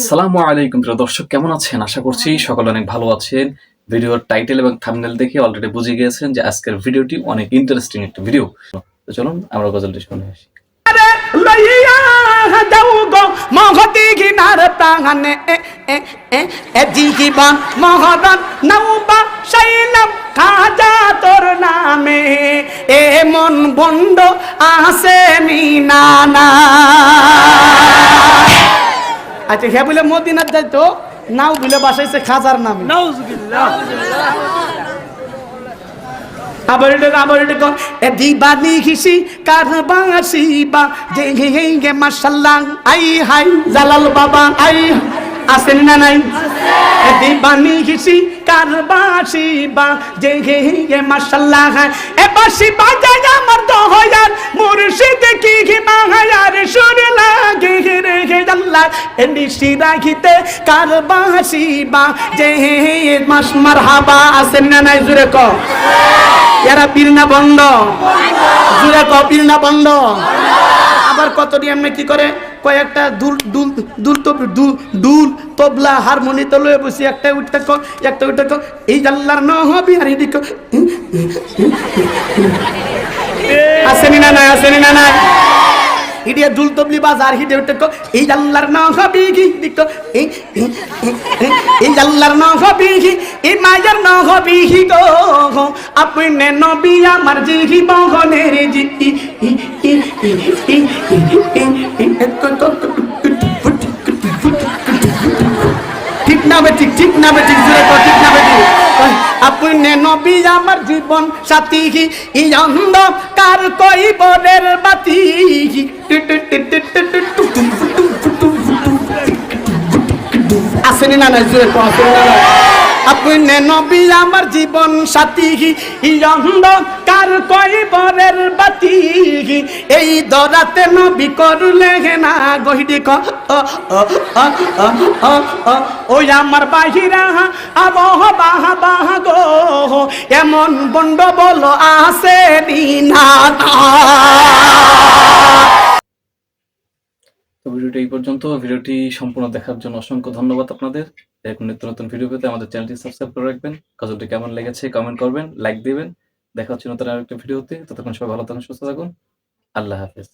আসসালামু আলাইকুম প্রিয় দর্শক, কেমন আছেন? আশা করছি সকলে অনেক ভালো আছেন। ভিডিওর টাইটেল এবং থাম্বনেল দেখে অলরেডি বুঝে গিয়েছেন যে আজকের ভিডিওটি অনেক ইন্টারেস্টিং একটা ভিডিও তো চলুন, আমরা গজলটি শুনে আসি। মহতি কিনার প্রাণে। মন বন্ড আসে মিনানা আচ্ছা হে বলে মদিনার যাইতো নাও বিলে বাসাইছে খাজার নামে। আবার আবার এটা কর এ দিবানি হিসি কারবাসি বা যে হে হে আই হাই জালাল বাবা আই আসেন না নাই? এ দিবানি হিসি কারবাসি বা যে হে হে এ বাসি বাজায় আমার দহয়ার মুর্শিদ কি মাহায়ার রে রাখিতে কারবাসি বা যে মাস না নাই? জুরে কো। এরা বন্ধ। জুড়ে ক বন্ধ। আবার কত এমনি কি করে? কয়েকটা দুল দুল দুল তো, দুল তবলা হারমোনি তো লয়ে বসি একটা উঠতে ক, একটা উঠতে এই জাল্লার ন হবি আর এদিকে আসেনি না নাই? আসেনি না নাই? ইডিয়া দুল তবলি বাজার হিটে উঠতে এই জাল্লার ন হবি কি দিক এই এই- এই- এই জাল্লার ন হবি কি এই মায়ের ন হবি কি গো আপনি নবী আমার জি হি বহনের জি ঠিক না বেটি ঠিক না বেটি জুড়ে কর ঠিক না বেটি আপনি নবী আমার জীবন সাথী ই অন্ধ কার কই বনের বাতি আসেনি না না জুড়ে কর আসেনি না না আপনি নবী আমার জীবন সাথী বাতি এই দরাতে নবী করলে না গহিডি ক ওই আমার বাহিরা আবহ বাহ বাহ গো। এমন বন্ড বল আসে না। তো ভিডিওটি এই পর্যন্ত। ভিডিওটি সম্পূর্ণ দেখার জন্য অসংখ্য ধন্যবাদ আপনাদের। এরকম নিত্য নতুন ভিডিও পেতে আমাদের চ্যানেলটি সাবস্ক্রাইব করে রাখবেন। কাজটি কেমন লেগেছে কমেন্ট করবেন, লাইক দিবেন। দেখা হচ্ছে নতুন আরেকটা ভিডিওতে। ততক্ষণ সবাই ভালো থাকুন, সুস্থ থাকুন। আল্লাহ হাফেজ।